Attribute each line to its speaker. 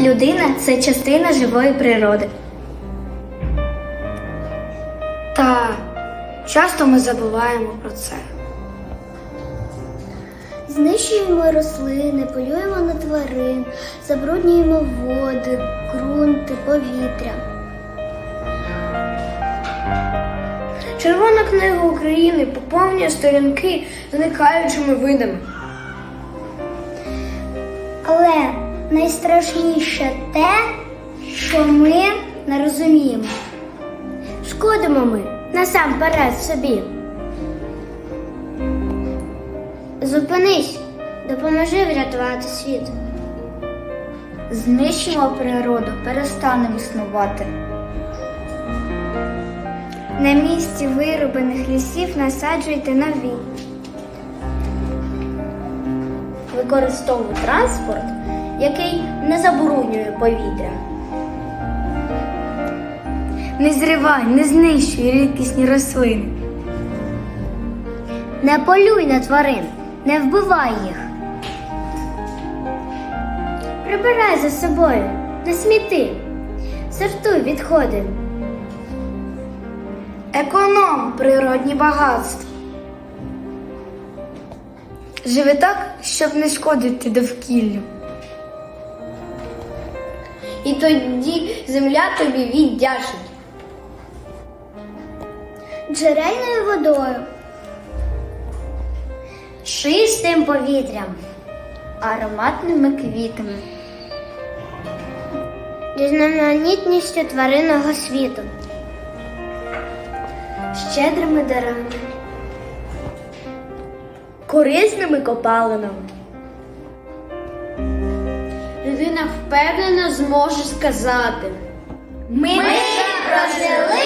Speaker 1: людина це частина живої природи.
Speaker 2: Та часто ми забуваємо про це.
Speaker 1: Знищуємо рослини, полюємо на тварин, забруднюємо води, ґрунти, повітря.
Speaker 2: Червона книга України поповнює сторінки зникаючими видами.
Speaker 1: Але найстрашніше те, що ми не розуміємо. Шкодимо ми насамперед собі. Зупинись, допоможи врятувати світ. Знищимо природу, перестанемо існувати. На місці вирубаних лісів насаджуйте нові. Використовуй транспорт, який не забруднює повітря.
Speaker 2: Не зривай, не знищуй рідкісні рослини.
Speaker 1: Не полюй на тварин, не вбивай їх. Прибирай за собою, не сміти, сортуй відходи.
Speaker 2: Економ природні багатства. Живи так, щоб не шкодити довкіллю. І тоді земля тобі віддячить.
Speaker 1: Джерельною водою, чистим повітрям, ароматними квітами, різноманітністю тваринного світу, щедрими дарами, корисними копалинами.
Speaker 2: Людина впевнено зможе сказати.
Speaker 1: Ми прожили